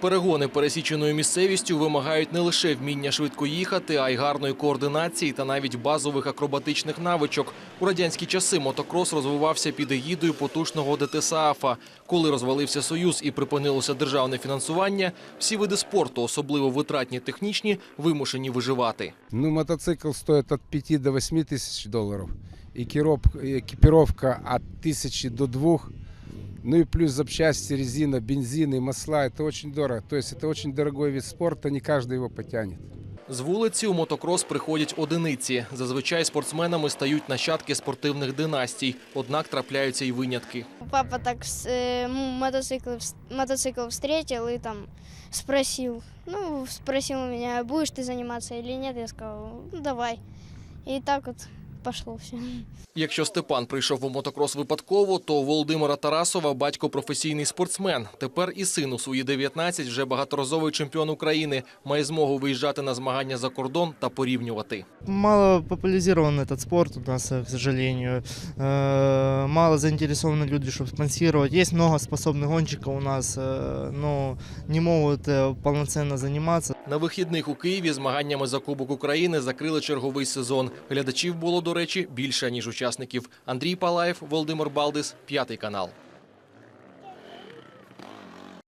Перегони пересіченою місцевістю вимагають не лише вміння швидко їхати, а й гарної координації та навіть базових акробатичних навичок. У радянські часи мотокрос розвивався під егідою потужного ДТСААФа. Коли розвалився союз і припинилося державне фінансування, всі види спорту, особливо витратні технічні, вимушені виживати. Ну, мотоцикл стоит от 5 до 8 тысяч долларов. Экироп- Экипировка от тысячи до двух. Ну и плюс запчасти, резина, бензин и масла. Это очень дорого. То есть это очень дорогой вид спорта, не каждый его потянет. З вулиці у мотокрос приходять одиниці. Зазвичай спортсменами стають нащадки спортивних династій, однак трапляються й винятки. Папа так с- э, м, мотоцикл, вс- мотоцикл встретил и там спросил. Ну, спросил меня, будешь ты заниматься или нет. Я сказал, ну давай. И так вот пошло все. Якщо Степан прийшов у мотокрос випадково, то у Володимира Тарасова батько професійний спортсмен. Тепер і син у свої 19 вже багаторазовий чемпіон України. Має змогу виїжджати на змагання за кордон та порівнювати. Мало популяризирован этот спорт у нас, э, к сожалению. Э, Мало заинтересованы люди, чтобы спонсировать. Есть много способных гонщиков у нас, э, но не могут э, полноценно заниматься. На вихідних у Києві змаганнями за Кубок України закрили черговий сезон. Глядачів було, до речі, більше ніж учасників. Андрій Палаєв, Володимир Балдис, п'ятий канал.